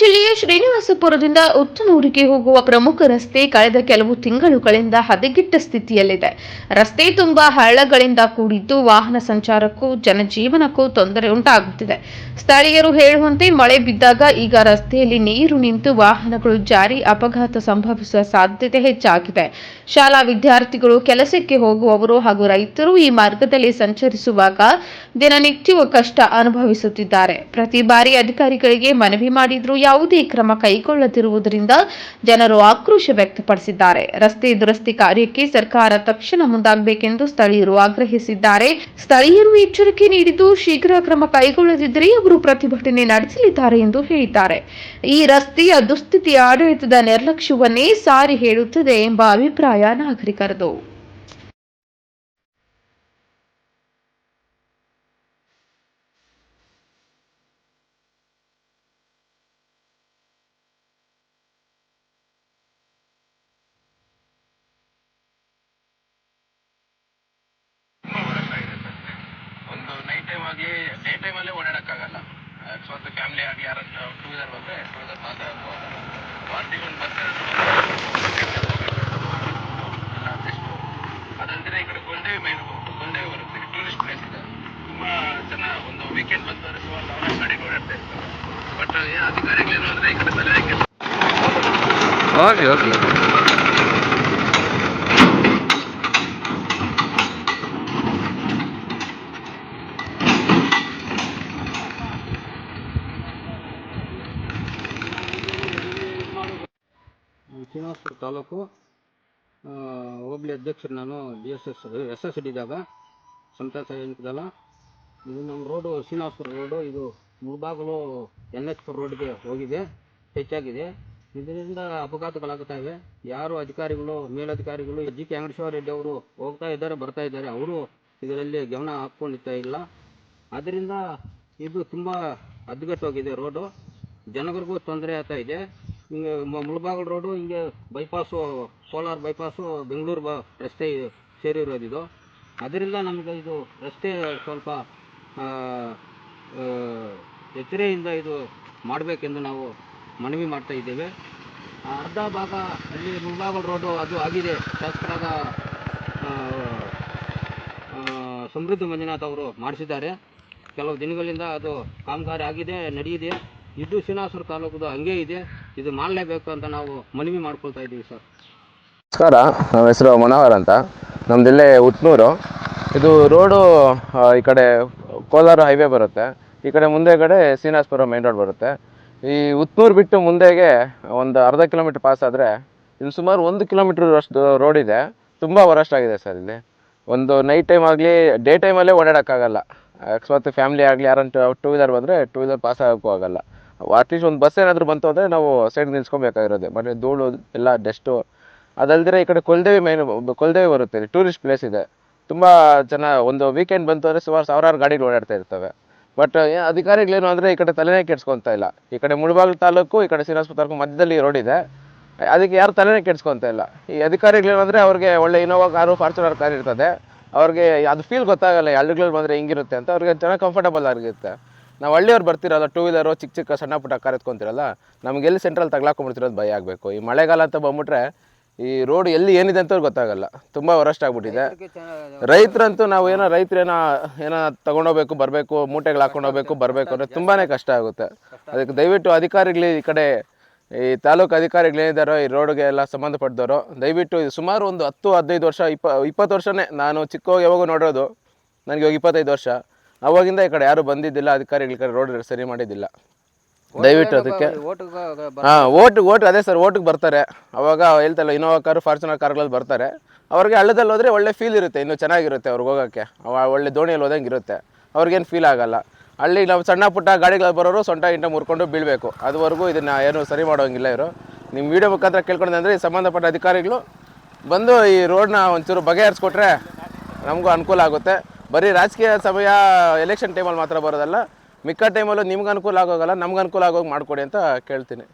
ಜಿಲ್ಲೆಯ ಶ್ರೀನಿವಾಸಪುರದಿಂದ ಉತ್ತನೂರಿಗೆ ಹೋಗುವ ಪ್ರಮುಖ ರಸ್ತೆ ಕಳೆದ ಕೆಲವು ತಿಂಗಳುಗಳಿಂದ ಹದಗೆಟ್ಟ ಸ್ಥಿತಿಯಲ್ಲಿದೆ. ರಸ್ತೆ ತುಂಬಾ ಹಳ್ಳಗಳಿಂದ ಕೂಡಿದ್ದು ವಾಹನ ಸಂಚಾರಕ್ಕೂ ಜನಜೀವನಕ್ಕೂ ತೊಂದರೆ ಉಂಟಾಗುತ್ತಿದೆ. ಸ್ಥಳೀಯರು ಹೇಳುವಂತೆ ಮಳೆ ಬಿದ್ದಾಗ ಈಗ ರಸ್ತೆಯಲ್ಲಿ ನೀರು ನಿಂತು ವಾಹನಗಳು ಜಾರಿ ಅಪಘಾತ ಸಂಭವಿಸುವ ಸಾಧ್ಯತೆ ಹೆಚ್ಚಾಗಿದೆ. ಶಾಲಾ ವಿದ್ಯಾರ್ಥಿಗಳು ಕೆಲಸಕ್ಕೆ ಹೋಗುವವರು ಹಾಗೂ ರೈತರು ಈ ಮಾರ್ಗದಲ್ಲಿ ಸಂಚರಿಸುವಾಗ ದಿನನಿತ್ಯವೂ ಕಷ್ಟ ಅನುಭವಿಸುತ್ತಿದ್ದಾರೆ. ಪ್ರತಿ ಬಾರಿ ಅಧಿಕಾರಿಗಳಿಗೆ ಮನವಿ ಮಾಡಿದ್ರೂ ಯಾವುದೇ ಕ್ರಮ ಕೈಗೊಳ್ಳದಿರುವುದರಿಂದ ಜನರು ಆಕ್ರೋಶ ವ್ಯಕ್ತಪಡಿಸಿದ್ದಾರೆ. ರಸ್ತೆ ದುರಸ್ತಿ ಕಾರ್ಯಕ್ಕೆ ಸರ್ಕಾರ ತಕ್ಷಣ ಮುಂದಾಗಬೇಕೆಂದು ಸ್ಥಳೀಯರು ಆಗ್ರಹಿಸಿದ್ದಾರೆ. ಸ್ಥಳೀಯರು ಎಚ್ಚರಿಕೆ ನೀಡಿದ್ದು ಶೀಘ್ರ ಕ್ರಮ ಕೈಗೊಳ್ಳದಿದ್ದರೆ ಅವರು ಪ್ರತಿಭಟನೆ ನಡೆಸಲಿದ್ದಾರೆ ಎಂದು ಹೇಳಿದ್ದಾರೆ. ಈ ರಸ್ತೆಯ ದುಸ್ಥಿತಿ ಆಡಳಿತದ ನಿರ್ಲಕ್ಷ್ಯವನ್ನೇ ಸಾರಿ ಹೇಳುತ್ತದೆ ಎಂಬ ಅಭಿಪ್ರಾಯ ನಾಗರಿಕರದು ಒಂದು ನೈಟ್ ಟೈಮ್ ಆಗಲಿ ಡೇ ಟೈಮಲ್ಲೇ ಓಡಾಡೋಕ್ಕಾಗಲ್ಲ. ಸ್ವಂತ ಫ್ಯಾಮಿಲಿ ಆಗಿ ಯಾರು ಟೂ ವೀಲರ್ ಬಂದರೆ ಟೂ ವೀಲರ್ ಮಾತ್ರ ಆಗ್ಬೋದು ವಾರ್ತಿಗೆ ಒಂದು ಬೆಸ್ಟು ಅದಲ್ದಿರ ಈ ಕಡೆ ಗೊಂದೇವಿ ಮೇನ್ ಗೊಂದೇವಿ ಬರುತ್ತೆ. ಟೂರಿಸ್ಟ್ ಪ್ಲೇಸ್ ಇದೆ. ತುಂಬ ಜನ ಒಂದು ವೀಕೆಂಡ್ ಬಂದವರು ಸುಮಾರು ಸಾವಿರ ಗಾಡಿ ಓಡಾಡ್ತಾ ಇರ್ತಾರೆ. ಬಟ್ ಅಧಿಕಾರಿಗಳೇನು ಅಂದರೆ ಈ ಕಡೆ ತಲೆ ಹೋಗ್ಲಿ ಶ್ರೀನಿವಾಸಪುರ ತಾಲೂಕು ಹೋಬಳಿ ಅಧ್ಯಕ್ಷರು ನಾನು D S S S S ಡಿದಾಗ ಸಂತ ಸೈನಿಕದಲ್ಲ ಇದು ನಮ್ಮ ರೋಡು ಶ್ರೀನಿವಾಸಪುರ ರೋಡು, ಇದು ಮುಳಬಾಗಿಲು ಎನ್ ಎಚ್ ರೋಡ್ಗೆ ಹೋಗಿದೆ, ಹೆಚ್ಚಾಗಿದೆ. ಇದರಿಂದ ಅಪಘಾತಗಳಾಗ್ತಾ ಇವೆ. ಯಾರು ಅಧಿಕಾರಿಗಳು, ಮೇಲಧಿಕಾರಿಗಳು ಜಿ ಕೆ ಅಂಗಡೇಶ್ವರ ರೆಡ್ಡಿ ಅವರು ಹೋಗ್ತಾ ಇದ್ದಾರೆ, ಬರ್ತಾ ಇದ್ದಾರೆ, ಅವರು ಇದರಲ್ಲಿ ಗಮನ ಹಾಕ್ಕೊಂಡಿರ್ತಾ ಇಲ್ಲ. ಆದ್ದರಿಂದ ಇದು ತುಂಬ ಹದಗೆಟ್ಟೋಗಿದೆ ರೋಡು. ಜನಗಳಿಗೂ ತೊಂದರೆ ಆಗ್ತಾ ಇದೆ. ಹಿಂಗೆ ಮುಳಬಾಗಿಲು ರೋಡು, ಹಿಂಗೆ ಬೈಪಾಸು ಸೋಲಾರ್ ಬೈಪಾಸು ಬೆಂಗಳೂರು ಬ ರಸ್ತೆ ಸೇರಿರೋದಿದು ಅದರಿಂದ ನಮಗೆ ಇದು ರಸ್ತೆ ಸ್ವಲ್ಪ ಎಚ್ಚರೆಯಿಂದ ಇದು ಮಾಡಬೇಕೆಂದು ನಾವು ಮನವಿ ಮಾಡ್ತಾ ಇದ್ದೇವೆ. ಅರ್ಧ ಭಾಗ ಅಲ್ಲಿ ಮುಳಬಾಗಿಲು ರೋಡು ಅದು ಆಗಿದೆ. ಶಾಸಕರಾದ ಸಮೃದ್ಧಿ ಮಂಜುನಾಥ್ ಅವರು ಮಾಡಿಸಿದ್ದಾರೆ. ಕೆಲವು ದಿನಗಳಿಂದ ಅದು ಕಾಮಗಾರಿ ಆಗಿದೆ ನಡೆಯಿದೆ ಇದು ಶ್ರೀನಿವಾಸರ ತಾಲೂಕು ಹಂಗೆ ಇದೆ. ಇದು ಮಾಡಲೇಬೇಕು ಅಂತ ನಾವು ಮನವಿ ಮಾಡ್ಕೊಳ್ತಾ ಇದ್ದೀವಿ ಸರ್. ನಮಸ್ಕಾರ. ನಮ್ಮ ಹೆಸರು ಮನೋಹರ್ ಅಂತ. ನಮ್ದು ಉತ್ನೂರು ಇದು ರೋಡು ಈ ಕಡೆ ಕೋಲಾರ ಹೈವೇ ಬರುತ್ತೆ. ಈ ಕಡೆ ಮುಂದೆ ಕಡೆ ಶ್ರೀನಿವಾಸಪುರ ಮೇನ್ ರೋಡ್ ಬರುತ್ತೆ. ಈ ಉತ್ನೂರು ಬಿಟ್ಟು ಮುಂದೆಗೆ ಒಂದು ಅರ್ಧ ಕಿಲೋಮೀಟ್ರ್ ಪಾಸ್ ಆದರೆ ಇಲ್ಲಿ ಸುಮಾರು ಒಂದು ಕಿಲೋಮೀಟ್ರ್ ಅಷ್ಟು ರೋಡ್ ಇದೆ. ತುಂಬ ವರಸ್ಟ್ ಆಗಿದೆ ಸರ್ ಇಲ್ಲಿ. ಒಂದು ನೈಟ್ ಟೈಮ್ ಆಗಲಿ ಡೇ ಟೈಮಲ್ಲೇ ಓಡಾಡೋಕ್ಕಾಗಲ್ಲ. ಅಕಸ್ಮಾತ್ ಫ್ಯಾಮಿಲಿ ಆಗಲಿ ಯಾರಂತ ಟೂ ವೀಲರ್ ಬಂದರೆ ಟೂ ವೀಲರ್ ಪಾಸ್ ಆಗೋಕ್ಕೂ ಆಗಲ್ಲ. ಅಟ್ಲೀಸ್ಟ್ ಒಂದು ಬಸ್ ಏನಾದರೂ ಬಂತು ಅಂದರೆ ನಾವು ಸೈಡ್ ನಿಲ್ಸ್ಕೊಬೇಕಾಗಿರೋದೆ. ಮತ್ತು ಧೂಳು, ಎಲ್ಲ ಡಸ್ಟು ಅದಲ್ದಿರ ಈ ಕಡೆ ಕೊಲ್ದೇವಿ ಮೈನ್ ಕೊಲ್ದೇವಿ ಬರುತ್ತೆ. ಟೂರಿಸ್ಟ್ ಪ್ಲೇಸ್ ಇದೆ. ತುಂಬ ಜನ, ಒಂದು ವೀಕೆಂಡ್ ಬಂತು ಅಂದರೆ ಸುಮಾರು ಸಾವಿರಾರು ಗಾಡಿಗಳು ಓಡಾಡ್ತಾ ಇರ್ತವೆ. ಬಟ್ ಅಧಿಕಾರಿಗಳೇನು ಅಂದರೆ ಈ ಕಡೆ ತಲೆನೇ ಕೆಡ್ಸ್ಕೊತಾ ಇಲ್ಲ. ಈ ಕಡೆ ಮುಳಬಾಗಿಲು ತಾಲೂಕು, ಈ ಕಡೆ ಶ್ರೀನಿವಾಸಪುರ ತಾಲೂಕು ಮಧ್ಯದಲ್ಲಿ ರೋಡ್ ಇದೆ. ಅದಕ್ಕೆ ಯಾರು ತಲೆನೇ ಕೆಡ್ಸ್ಕೊತಾ ಇಲ್ಲ. ಈ ಅಧಿಕಾರಿಗಳೇನು ಅಂದರೆ ಅವ್ರಿಗೆ ಒಳ್ಳೆ ಇನೋವಾ ಕಾರು ಫಾರ್ಚುನರ್ ಕಾರ್ ಇರ್ತದೆ. ಅವ್ರಿಗೆ ಅದು ಫೀಲ್ ಗೊತ್ತಾಗಲ್ಲ, ಈ ಹಳ್ಳಿಗಳು ಬಂದರೆ ಹಿಂಗಿರುತ್ತೆ ಅಂತ. ಅವ್ರಿಗೆ ಚೆನ್ನಾಗಿ ಕಂಫರ್ಟಬಲ್ ಆಗಿರುತ್ತೆ. ನಾವು ಹಳ್ಳಿಯವ್ರು ಬರ್ತಿರಲ್ಲ ಟೂ ವೀಲರು ಚಿಕ್ಕ ಚಿಕ್ಕ ಸಣ್ಣ ಪುಟ್ಟ ಕಾರ್ ಎತ್ಕೊಂತಿರಲ್ಲ ನಮ್ಗೆ ಎಲ್ಲಿ ಸೆಂಟ್ರಲ್ ತಗ್ಲಾಕೊಂಡ್ಬಿಡ್ತಿರೋದು ಭಯ ಆಗಬೇಕು. ಈ ಮಳೆಗಾಲ ಅಂತ ಬಂದ್ಬಿಟ್ರೆ ಈ ರೋಡ್ ಎಲ್ಲಿ ಏನಿದೆ ಅಂತ ಗೊತ್ತಾಗಲ್ಲ. ತುಂಬ ವರಸ್ಟ್ ಆಗ್ಬಿಟ್ಟಿದೆ. ರೈತರಂತೂ ನಾವು ಏನೋ ರೈತರೇನೋ ಏನೋ ತಗೊಂಡೋಗ್ಬೇಕು ಬರಬೇಕು ಮೂಟೆಗಳು ಹಾಕೊಂಡು ಹೋಗ್ಬೇಕು ಬರಬೇಕು ಅಂದರೆ ತುಂಬಾ ಕಷ್ಟ ಆಗುತ್ತೆ. ಅದಕ್ಕೆ ದಯವಿಟ್ಟು ಅಧಿಕಾರಿಗಳು ಈ ಕಡೆ ಈ ತಾಲೂಕು ಅಧಿಕಾರಿಗಳು ಏನಿದ್ದಾರೋ ಈ ರೋಡ್ಗೆ ಎಲ್ಲ ಸಂಬಂಧಪಟ್ಟದವರು ದಯವಿಟ್ಟು ಇದು ಸುಮಾರು ಒಂದು ಹತ್ತು ಹದಿನೈದು ವರ್ಷ ಇಪ್ಪ ಇಪ್ಪತ್ತು ವರ್ಷನೇ ನಾನು ಚಿಕ್ಕವಾಗ ಯಾವಾಗ ನೋಡೋದು ನನಗೆ ಇವಾಗ ಇಪ್ಪತ್ತೈದು ವರ್ಷ. ಅವಾಗಿಂದ ಈ ಕಡೆ ಯಾರು ಬಂದಿದ್ದಿಲ್ಲ ಅಧಿಕಾರಿಗಳ ಕಡೆ ರೋಡ್ ಸರಿ ಮಾಡಿದ್ದಿಲ್ಲ. ದಯವಿಟ್ಟು ಅದಕ್ಕೆ ಹಾಂ ಓಟ್ ಓಟ್ ಅದೇ ಸರ್ ಓಟಿಗೆ ಬರ್ತಾರೆ. ಅವಾಗ ಹೇಳ್ತಲ್ಲ ಇನೋವಾ ಕಾರು ಫಾರ್ಚುನರ್ ಕಾರ್ಗಳಲ್ಲಿ ಬರ್ತಾರೆ. ಅವ್ರಿಗೆ ಹಳ್ಳದಲ್ಲಿ ಹೋದ್ರೆ ಒಳ್ಳೆ ಫೀಲ್ ಇರುತ್ತೆ ಇನ್ನೂ ಚೆನ್ನಾಗಿರುತ್ತೆ ಅವ್ರಿಗೆ ಹೋಗೋಕ್ಕೆ. ಅವ ಒಳ್ಳೆ ದೋಣಿಯಲ್ಲಿ ಹೋದಂಗೆ ಇರುತ್ತೆ. ಅವ್ರಿಗೇನು ಫೀಲ್ ಆಗಲ್ಲ. ಅಲ್ಲಿ ನಾವು ಸಣ್ಣ ಪುಟ್ಟ ಗಾಡಿಗಳು ಬರೋರು ಸೊಂಟ ಇಂಟ ಮುರ್ಕೊಂಡು ಬೀಳಬೇಕು. ಅದುವರೆಗೂ ಇದನ್ನು ಏನು ಸರಿ ಮಾಡೋಂಗಿಲ್ಲ ಇವರು. ನಿಮ್ಮ ವೀಡಿಯೋ ಮುಖಾಂತರ ಕೇಳ್ಕೊಂಡ್ರೆ ಈ ಸಂಬಂಧಪಟ್ಟ ಅಧಿಕಾರಿಗಳು ಬಂದು ಈ ರೋಡ್ನ ಒಂಚೂರು ಬಗೆಹರಿಸ್ಕೊಟ್ರೆ ನಮಗೂ ಅನುಕೂಲ ಆಗುತ್ತೆ. ಬರೀ ರಾಜಕೀಯ ಸಮಯ ಎಲೆಕ್ಷನ್ ಟೈಮಲ್ಲಿ ಮಾತ್ರ ಬರೋದಲ್ಲ, ಮಿಕ್ಕ ಟೈಮಲ್ಲೂ ನಿಮ್ಗೆ ಅನುಕೂಲ ಆಗೋಗಲ್ಲ, ನಮ್ಗೆ ಅನುಕೂಲ ಆಗೋಗಿ ಮಾಡಿಕೊಡಿ ಅಂತ ಕೇಳ್ತೀನಿ.